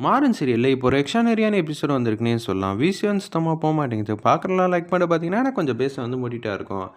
மாறன் சீரியல்ல இப்போ ஒரு எக்ஸ்ட்ரானரியான எபிசோட் வந்திருக்குன்னே சொல்லலாம். விசியும் சுத்தமாக போக மாட்டேங்குது. பார்க்குறலாம் லைக் பண்ண பார்த்தீங்கன்னா, எனக்கு கொஞ்சம் பேச வந்து மூடிட்டா இருக்கும்.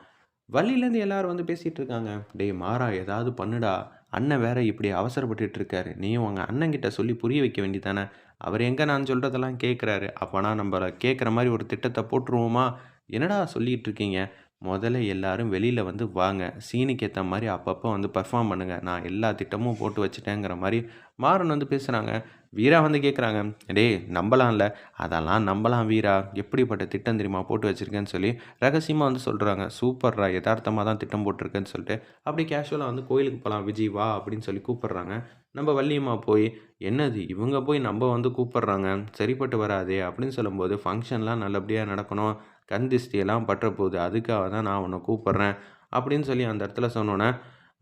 வழியிலேருந்து எல்லாரும் வந்து பேசிகிட்டு இருக்காங்க. "டேய் மாறா ஏதாவது பண்ணுடா. அண்ணன் வேற இப்படி அவசரப்பட்டுட்டு இருக்காரு. நீயும் உங்கள் அண்ணன்கிட்ட சொல்லி புரிய வைக்க வேண்டியதானே. அவர் எங்கே நான் சொல்கிறதெல்லாம் கேட்குறாரு. அப்போனா நம்ம கேட்குற மாதிரி ஒரு திட்டத்தை போட்டுருவோமா? என்னடா சொல்லிகிட்டு இருக்கீங்க? முதல்ல எல்லாரும் வெளியில் வந்து வாங்க. சீனுக்கு ஏற்ற மாதிரி அப்பப்போ வந்து பெர்ஃபார்ம் பண்ணுங்க. நான் எல்லா திட்டமும் போட்டு வச்சுட்டேங்கிற மாதிரி மாறன் வந்து பேசுகிறாங்க வீரா வந்து கேட்குறாங்க. "டேய் நம்பலாம்ல." "அதெல்லாம் நம்பலாம் வீரா. எப்படிப்பட்ட திட்டம் தெரியுமா போட்டு வச்சுருக்கேன்னு சொல்லி ரகசியமாக வந்து சொல்கிறாங்க "சூப்பர்ரா யதார்த்தமாக தான் திட்டம் போட்டிருக்கேன்னு சொல்லிட்டு அப்படி கேஷுவலாக வந்து "கோயிலுக்கு போகலாம் விஜய் வா" அப்படின்னு சொல்லி கூப்பிட்றாங்க நம்ம வள்ளியம்மா போய், "என்னது இவங்க போய் நம்ம வந்து கூப்பிட்றாங்க சரிப்பட்டு வராதே" அப்படின்னு சொல்லும்போது, ஃபங்க்ஷன்லாம் நல்லபடியாக நடக்கணும். கண் திஷ்டியெல்லாம் பற்ற போகுது. அதுக்காக தான் நான் உன்னை கூப்பிட்றேன் அப்படின்னு சொல்லி அந்த இடத்துல சொன்னோன்னே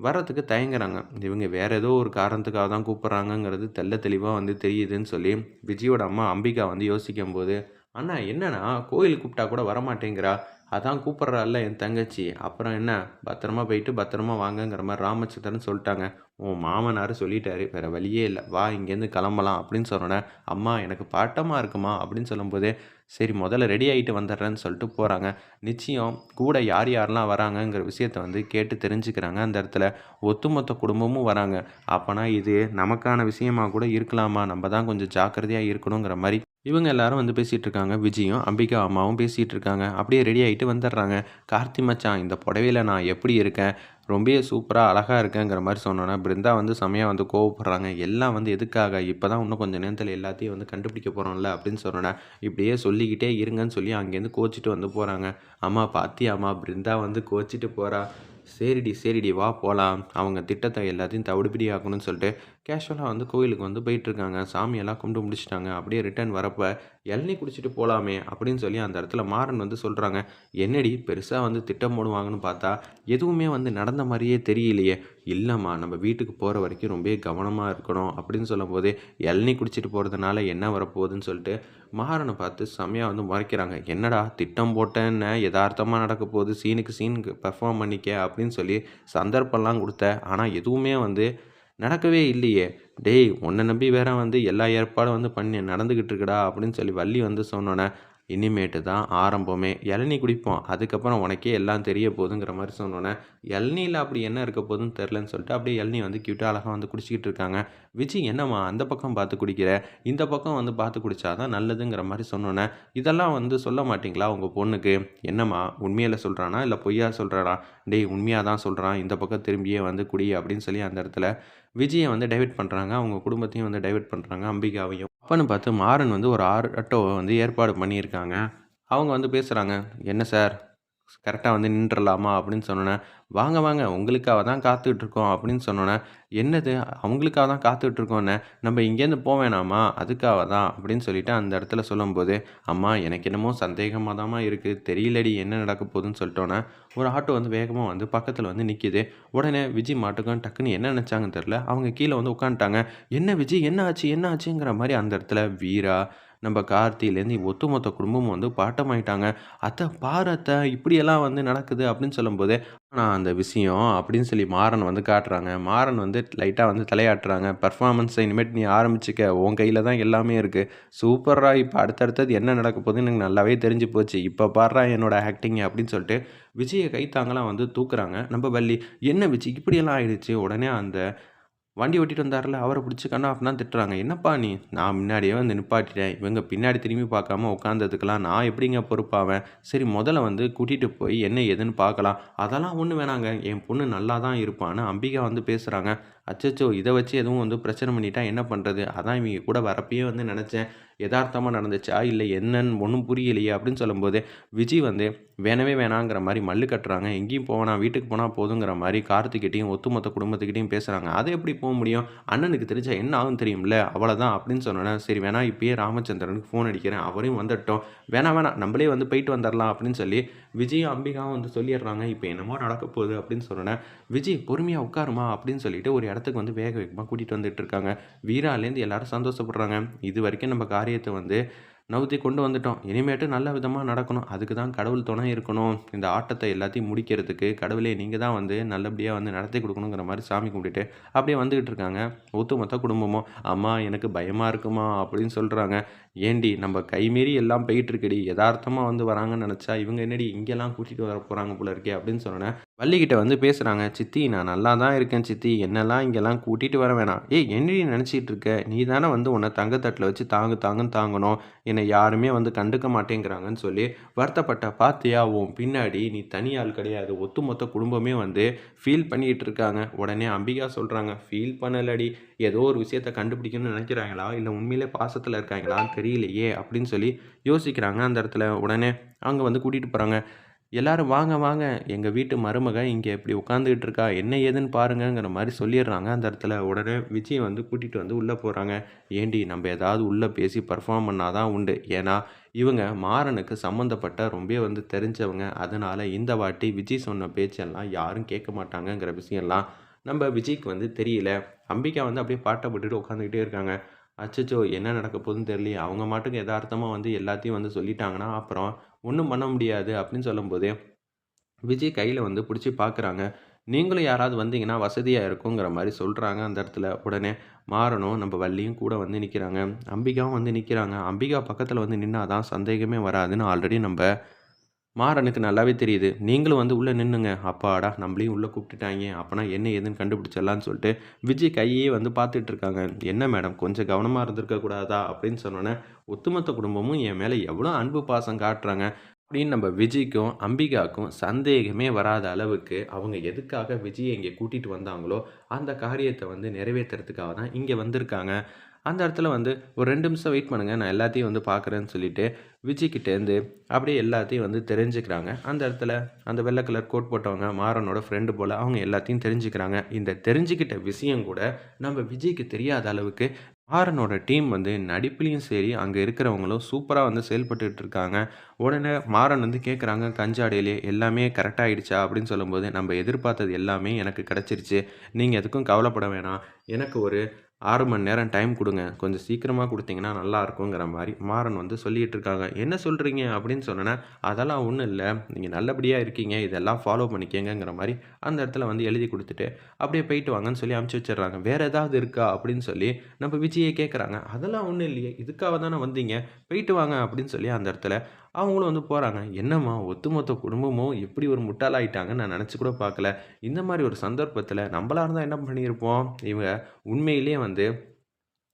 வர்றதுக்கு தயங்குறாங்க. இவங்க வேறு ஏதோ ஒரு காரணத்துக்காக தான் கூப்பிட்றாங்கங்கிறது தெள்ள தெளிவாக வந்து தெரியுதுன்னு சொல்லி, விஜயோட அம்மா அம்பிகா வந்து யோசிக்கும்போது, "அண்ணா என்னண்ணா கோயிலுக்கு கூப்பிட்டா கூட வரமாட்டேங்கிறா. அதான் கூப்பிடுறாள்ல என் தங்கச்சி. அப்புறம் என்ன பத்திரமா போயிட்டு பத்திரமா வாங்கங்கிற மாதிரி ராமச்சந்திரன் சொல்லிட்டாங்க. உன் மாமனார் சொல்லிட்டாரு. வேற வழியே இல்லை வா இங்கேருந்து கிளம்பலாம்." அப்படின்னு சொன்னோன்னே "அம்மா எனக்கு பாட்டமாக இருக்குமா" அப்படின்னு சொல்லும்போதே, சரி முதல்ல ரெடி ஆகிட்டு வந்துடுறேன்னு சொல்லிட்டு போகிறாங்க நிச்சயம் கூட யார் யாரெல்லாம் வராங்கங்கிற விஷயத்த வந்து கேட்டு தெரிஞ்சுக்கிறாங்க அந்த இடத்துல. ஒத்துமொத்த குடும்பமும் வராங்க. அப்போனா இது நமக்கான விஷயமா கூட இருக்கலாமா? நம்ம தான் கொஞ்சம் ஜாக்கிரதையாக இருக்கணுங்கிற மாதிரி இவங்க எல்லாரும் வந்து பேசிகிட்டு இருக்காங்க. விஜயும் அம்பிகா அம்மாவும் பேசிகிட்டு இருக்காங்க. அப்படியே ரெடி ஆகிட்டு வந்துடுறாங்க. "கார்த்தி மச்சான் இந்த புடவையில் நான் எப்படி இருக்கேன்? ரொம்பவே சூப்பராக அழகாக இருக்கேங்கிற மாதிரி சொன்னோன்னா பிருந்தா வந்து செம்மையாக வந்து கோவப்படுறாங்க. "எல்லாம் வந்து எதுக்காக? இப்போ தான் இன்னும் கொஞ்சம் நேரத்தில் எல்லாத்தையும் வந்து கண்டுபிடிக்க போகிறோம்ல அப்படின்னு சொன்னோன்னா இப்படியே சொல்லிக்கிட்டே இருங்கன்னு சொல்லி அங்கேருந்து கோச்சிட்டு வந்து போகிறாங்க "அம்மா பாத்தியாம்மா பிருந்தா வந்து கோச்சிட்டு போகிறா "சரிடி சரிடி வா போகலாம் அவங்க திட்டத்தை எல்லாத்தையும் தவிடுபடி ஆகணும்னு சொல்லிட்டு கேஷுவலாக வந்து கோயிலுக்கு வந்து போயிட்டுருக்காங்க. சாமியெல்லாம் கும்பிட்டு முடிச்சிட்டாங்க அப்படியே ரிட்டர்ன் வரப்போ "இளநீ குடிச்சிட்டு போகலாமே அப்படின்னு சொல்லி அந்த இடத்துல மாறன் வந்து சொல்கிறாங்க "என்னடி பெருசாக வந்து திட்டம் போடுவாங்கன்னு பார்த்தா, எதுவுமே வந்து நடந்த மாதிரியே தெரியலையே." இல்லைம்மா நம்ம வீட்டுக்கு போகிற வரைக்கும் ரொம்ப கவனமாக இருக்கணும்." அப்படின்னு சொல்லும்போது, "இளநீ குடிச்சிட்டு போகிறதுனால என்ன வரப்போகுதுன்னு" சொல்லிட்டு மகாரனை பார்த்து செம்மையாக வந்து முறைக்கிறாங்க. "என்னடா திட்டம் போட்டேன்னு எதார்த்தமாக நடக்க போகுது. சீனுக்கு சீன் பெர்ஃபார்ம் பண்ணிக்க." அப்படின்னு சொல்லி சந்தர்ப்பம்லாம் கொடுத்த ஆனால் எதுவுமே வந்து நடக்கவே இல்லையே. "டேய் உன்னை நம்பி வேற வந்து எல்லா ஏற்பாடும் வந்து பண்ணி நடந்துக்கிட்டு இருக்கடா அப்படின்னு சொல்லி வள்ளி வந்து சொன்னோன்னே "இனிமேட்டு தான் ஆரம்பமே. இளநீ குடிப்போம். அதுக்கப்புறம் உனக்கே எல்லாம் தெரிய போகுதுங்கிற" மாதிரி சொன்னோன்னே இளநியில் அப்படி என்ன இருக்க போதுன்னு தெரிலன்னு சொல்லிட்டு அப்படியே இளநீ வந்து கியூட்டாக அழகாக வந்து குடிச்சிக்கிட்டு இருக்காங்க. விஜி, "என்னம்மா அந்த பக்கம் பார்த்து குடிக்கிற? இந்த பக்கம் வந்து பார்த்து குடித்தாதான் நல்லதுங்கிற" மாதிரி சொன்னோன்னே "இதெல்லாம் வந்து சொல்ல மாட்டிங்களா உங்கள் பொண்ணுக்கு?" "என்னம்மா உண்மையில் சொல்கிறானா இல்லை பொய்யா சொல்கிறானா "டேய் உண்மையாக தான் சொல்கிறான் இந்த பக்கம் திரும்பியே வந்து குடி." அப்படின்னு சொல்லி அந்த இடத்துல விஜயை வந்து டைவெர்ட் பண்ணுறாங்க அவங்க குடும்பத்தையும் வந்து டைவெர்ட் பண்ணுறாங்க அம்பிகாவையும். அப்பன்னு பார்த்து மாறன் வந்து ஒரு ஆட்டோவை வந்து ஏற்பாடு பண்ணியிருக்காங்க. அவங்க வந்து பேசுகிறாங்க "என்ன சார் கரெக்டாக வந்து நின்றுடலாமா அப்படின்னு சொன்னோன்னே "வாங்க வாங்க உங்களுக்காக தான் காத்துக்கிட்டுருக்கோம் அப்படின்னு சொன்னோன்னே "என்னது அவங்களுக்காக தான் காத்துக்கிட்டு நம்ம இங்கேருந்து போவேணாமா அதுக்காக தான்." அப்படின்னு சொல்லிட்டு அந்த இடத்துல சொல்லும்போது, "அம்மா எனக்கு என்னமோ சந்தேகமாக தாம்மா இருக்குது தெரியலடி என்ன நடக்க போகுதுன்னு" சொல்லிட்டோன்னே ஒரு ஆட்டோ வந்து வேகமாக வந்து பக்கத்தில் வந்து நிற்கிது உடனே விஜய் மாட்டுக்கும் டக்குன்னு என்ன நினச்சாங்கன்னு தெரில அவங்க கீழே வந்து உட்காந்துட்டாங்க. "என்ன விஜய் என்ன ஆச்சு? என்ன ஆச்சுங்கிற" மாதிரி அந்த இடத்துல வீரா, நம்ம கார்த்திலேருந்து ஒட்டுமொத்த குடும்பமும் வந்து பாட்டமாயிட்டாங்க. அத்தை பாரு அத்தை இப்படியெல்லாம் வந்து நடக்குது." அப்படின்னு சொல்லும்போது, ஆனால் அந்த விஷயம்." அப்படின்னு சொல்லி மாறன் வந்து காட்டுறாங்க. மாறன் வந்து லைட்டாக வந்து தலையாட்டுறாங்க. "பெர்ஃபார்மன்ஸ இனிமேட் நீ ஆரம்பிச்சிக்க உன் கையில் தான் எல்லாமே இருக்குது சூப்பராக இப்போ அடுத்தடுத்தது என்ன நடக்க போகுதுன்னு எனக்கு நல்லாவே தெரிஞ்சு போச்சு. இப்போ பாடுறா என்னோட ஆக்டிங் அப்படின்னு சொல்லிட்டு விஜயை கைத்தாங்களாம் வந்து தூக்குறாங்க. நம்ம வள்ளி, "என்ன விஜய் இப்படியெல்லாம் ஆயிடுச்சு?" உடனே அந்த வண்டி ஓட்டிகிட்டு வந்தார்ல, அவரை பிடிச்சி கண்ணா அப்படின்னா திட்டுறாங்க. "என்னப்பா நீ? நான் முன்னாடியே வந்து நிப்பாட்டிட்டேன். இவங்க பின்னாடி திரும்பி பார்க்காம உட்காந்ததுக்கெலாம் நான் எப்படிங்க பொறுப்பாவேன்? சரி முதல்ல வந்து கூட்டிகிட்டு போய் என்ன ஏதுன்னு பார்க்கலாம்." "அதெல்லாம் ஒன்று வேணாங்க. என் பொண்ணு நல்லா தான் இருப்பான்னு" அம்பிகா வந்து பேசுகிறாங்க அச்சச்சோ! இதை வச்சு எதுவும் வந்து பிரச்சனை பண்ணிட்டா என்ன பண்ணுறது அதான் இவங்க கூட வரப்பயே வந்து நினச்சேன் யதார்த்தமாக நடந்துச்சா? இல்லை என்னன்னு ஒன்றும் புரியலையே! அப்படின்னு சொல்லும்போது, விஜய் வந்து வேணவே வேணாங்கிற மாதிரி மல்லு கட்டுறாங்க. எங்கேயும் போ வீட்டுக்கு போனால் போதுங்கிற மாதிரி கார்த்திக்கிட்டையும் ஒத்துமொத்த குடும்பத்துக்கிட்டையும் பேசுகிறாங்க அது எப்படி போக முடியும்? அண்ணனுக்கு தெரிஞ்சால் என்ன ஆகும் தெரியும்ல? அவ்வளோதான் அப்படின்னு சொன்னோனே, சரி வேணா இப்பயே ராமச்சந்திரனுக்கு ஃபோன் அடிக்கிறேன். அவரையும் வந்துட்டோம் வேணாம் வேணாம் நம்மளே வந்து போயிட்டு வந்துடலாம் அப்படின்னு சொல்லி விஜயும், அம்பிகாவும் வந்து சொல்லிடுறாங்க. இப்போ என்னமோ நடக்க போகுது அப்படின்னு சொன்னோன்னே விஜய் பொறுமையாக உட்காருமா அப்படின்னு சொல்லிட்டு ஒரு இடத்துக்கு வந்து வேக வேகமாக கூட்டிகிட்டு வந்துட்டு இருக்காங்க. வீராலேருந்து எல்லாரும் சந்தோஷப்படுறாங்க. இது வரைக்கும் நம்ம காரியத்தை வந்து நவுத்தி கொண்டு வந்துட்டோம். இனிமேட்டு நல்ல விதமாக நடக்கணும். அதுக்கு தான் கடவுள் துணை இருக்கணும். இந்த ஆட்டத்தை எல்லாத்தையும் முடிக்கிறதுக்கு கடவுளே நீங்கள் தான் வந்து நல்லபடியாக வந்து நடத்தி கொடுக்கணுங்கிற மாதிரி சாமி கும்பிட்டுட்டு அப்படியே வந்துக்கிட்டு இருக்காங்க. ஒத்துமொத்த குடும்பமும் அம்மா எனக்கு பயமாக இருக்குமா? அப்படின்னு சொல்கிறாங்க ஏண்டி நம்ம கைமீறி எல்லாம் போயிட்டு இருக்கடி யதார்த்தமாக வந்து வராங்கன்னு நினச்சா இவங்க என்னடி இங்கெல்லாம் கூட்டிகிட்டு வர போகிறாங்க போல இருக்கே அப்படின்னு சொன்னேன் வள்ளிக்கிட்ட வந்து பேசுகிறாங்க சித்தி நான் நல்லா தான் இருக்கேன் சித்தி. என்னெல்லாம் இங்கெல்லாம் கூட்டிகிட்டு வர வேணாம். ஏய் என்னடி நினச்சிட்டு இருக்க? நீ தானே வந்து உன்னை தங்கத்தட்டில் வச்சு தாங்கு தாங்குன்னு தாங்கணும். என்னை யாருமே வந்து கண்டுக்க மாட்டேங்கிறாங்கன்னு சொல்லி வருத்தப்பட்ட பார்த்தியா உன் பின்னாடி நீ தனியாள் கிடையாது. ஒத்துமொத்த குடும்பமே வந்து ஃபீல் பண்ணிகிட்டு இருக்காங்க. உடனே அம்பிகா சொல்கிறாங்க ஃபீல் பண்ணலடி. ஏதோ ஒரு விஷயத்தை கண்டுபிடிக்கணும்னு நினைக்கிறாங்களா? இல்லை உண்மையிலே பாசத்தில் இருக்காங்களான்னு தெரியலையே அப்படின்னு சொல்லி யோசிக்கிறாங்க. அந்த இடத்துல உடனே அங்கே வந்து கூட்டிகிட்டு போகிறாங்க எல்லாரும் வாங்க வாங்க. எங்கள் வீட்டு மருமக இங்கே இப்படி உட்காந்துக்கிட்டு இருக்கா? என்ன ஏதுன்னு பாருங்கங்கிற மாதிரி சொல்லிடுறாங்க. அந்த இடத்துல உடனே விஜய் வந்து கூட்டிகிட்டு வந்து உள்ளே போகிறாங்க ஏண்டி நம்ம ஏதாவது உள்ளே பேசி பர்ஃபார்ம் பண்ணால் தான் உண்டு. ஏன்னா இவங்க மாறனுக்கு சம்மந்தப்பட்ட ரொம்ப வந்து தெரிஞ்சவங்க. அதனால் இந்த வாட்டி விஜய் சொன்ன பேச்செல்லாம் யாரும் கேட்க மாட்டாங்கங்கிற விஷயம்லாம் நம்ம விஜய்க்கு வந்து தெரியல. அம்பிகா வந்து அப்படியே பாட்டை போட்டுட்டு உட்காந்துக்கிட்டே இருக்காங்க. அச்சச்சோ என்ன நடக்க போகுதுன்னு தெரியலையே. அவங்க மாட்டுக்கு யதார்த்தமாக வந்து எல்லாத்தையும் வந்து சொல்லிட்டாங்கன்னா அப்புறம் ஒன்றும் பண்ண முடியாது அப்படின்னு சொல்லும்போது விஜய் கையில் வந்து பிடிச்சி பார்க்குறாங்க நீங்களும் யாராவது வந்தீங்கன்னா வசதியாக இருக்குங்கிற மாதிரி சொல்கிறாங்க அந்த இடத்துல. உடனே மாறணும் நம்ம வள்ளியும் கூட வந்து நிற்கிறாங்க அம்பிகாவும் வந்து நிற்கிறாங்க அம்பிகா பக்கத்தில் வந்து நின்னா தான் சந்தேகமே வராதுன்னு ஆல்ரெடி நம்ம மாறனுக்கு நல்லாவே தெரியுது. நீங்களும் வந்து உள்ளே நின்றுங்க அப்பாடா நம்மளையும் உள்ளே கூப்பிட்டுட்டாங்க அப்போனா என்ன ஏதுன்னு கண்டுபிடிச்சிடலான்னு சொல்லிட்டு விஜய் கையே வந்து பார்த்துட்டு இருக்காங்க என்ன மேடம் கொஞ்சம் கவனமாக இருந்திருக்க கூடாதா? அப்படின்னு சொன்னோன்னே ஒத்துமொத்த குடும்பமும் என் மேலே எவ்வளோ அன்பு பாசம் காட்டுறாங்க? அப்படின்னு நம்ம விஜய்க்கும் அம்பிகாவுக்கும் சந்தேகமே வராத அளவுக்கு அவங்க எதுக்காக விஜயை இங்கே கூட்டிகிட்டு வந்தாங்களோ அந்த காரியத்தை வந்து நிறைவேற்றுறதுக்காக தான் இங்கே வந்திருக்காங்க. அந்த இடத்துல வந்து ஒரு ரெண்டு நிமிஷம் வெயிட் பண்ணுங்கள் நான் எல்லாத்தையும் வந்து பார்க்குறேன்னு சொல்லிட்டு விஜய்கிட்டேருந்து அப்படியே எல்லாத்தையும் வந்து தெரிஞ்சுக்கிறாங்க. அந்த இடத்துல அந்த வெள்ளை கலர் கோட் போட்டவங்க மாறனோட ஃப்ரெண்டு போல் அவங்க எல்லாத்தையும் தெரிஞ்சுக்கிறாங்க. இந்த தெரிஞ்சுக்கிட்ட விஷயம் கூட நம்ம விஜய்க்கு தெரியாத அளவுக்கு மாறனோட டீம் வந்து நடிப்புலையும் சரி அங்கே இருக்கிறவங்களும் சூப்பராக வந்து செயல்பட்டுக்கிட்டு இருக்காங்க. உடனே மாறன் வந்து கேட்குறாங்க கஞ்சாடையிலே எல்லாமே கரெக்டாகிடுச்சா அப்படின்னு சொல்லும்போது நம்ம எதிர்பார்த்தது எல்லாமே எனக்கு கிடச்சிருச்சு. நீங்கள் எதுக்கும் கவலைப்பட வேணாம். எனக்கு ஒரு ஆறு மணி நேரம் டைம் கொடுங்க. கொஞ்சம் சீக்கிரமாக கொடுத்தீங்கன்னா நல்லா இருக்குங்கிற மாதிரி மாறன் வந்து சொல்லிகிட்டு இருக்காங்க என்ன சொல்கிறீங்க அப்படின்னு சொன்னேன்னா அதெல்லாம் ஒன்றும் இல்லை. நீங்கள் நல்லபடியாக இருக்கீங்க. இதெல்லாம் ஃபாலோ பண்ணிக்கங்கிற மாதிரி அந்த இடத்துல வந்து எழுதி கொடுத்துட்டு அப்படியே போயிட்டு வாங்கன்னு சொல்லி அமுச்சு வச்சிடுறாங்க. வேறு ஏதாவது இருக்கா? அப்படின்னு சொல்லி நம்ம விஜயை கேட்குறாங்க. அதெல்லாம் ஒன்றும் இல்லையே. இதுக்காக தானே வந்தீங்க. போயிட்டு வாங்க. அப்படின்னு சொல்லி அந்த இடத்துல அவங்களும் வந்து போகிறாங்க என்னம்மா ஒத்துமொத்த குடும்பமும் எப்படி ஒரு முட்டாளாயிட்டாங்கன்னு நான் நினச்சி கூட பார்க்கல. இந்த மாதிரி ஒரு சந்தர்ப்பத்தில் நம்மளாக இருந்தால் என்ன பண்ணியிருப்போம்? இவங்க உண்மையிலேயே வந்து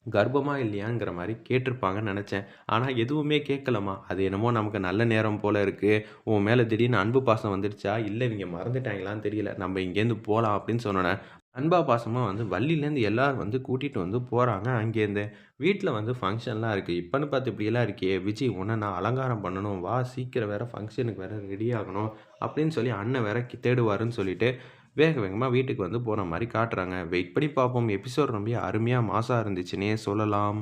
கர்ப்பமாக இல்லையாங்கிற மாதிரி கேட்டிருப்பாங்கன்னு நினச்சேன். ஆனால் எதுவுமே கேட்கலம்மா. அது என்னமோ நமக்கு நல்ல நேரம் போல் இருக்குது உன் மேலே திடீர்னு அன்பு பாசம் வந்துடுச்சா இல்லை இவங்க மறந்துட்டாங்களான்னு தெரியல. நம்ம இங்கேருந்து போகலாம் அப்படின்னு சொன்னோன்னே அன்பா பாசமாக வந்து வள்ளிலேருந்து எல்லோரும் வந்து கூட்டிகிட்டு வந்து போகிறாங்க அங்கேருந்து வீட்டில் வந்து ஃபங்க்ஷன்லாம் இருக்குது இப்போன்னு பார்த்து இப்படியெல்லாம் இருக்கே விஜய் உன்னை நான் அலங்காரம் பண்ணணும். வா சீக்கிரம் வேறு ஃபங்க்ஷனுக்கு வேறு ரெடி ஆகணும் அப்படின்னு சொல்லி அண்ணன் வேற தேடுவாருன்னு சொல்லிட்டு வேக வேகமாக வீட்டுக்கு வந்து போகிற மாதிரி காட்டுறாங்க. வெயிட் பண்ணி பார்ப்போம். எபிசோட் ரொம்ப அருமையாக மாசாக இருந்துச்சுன்னே சொல்லலாம்.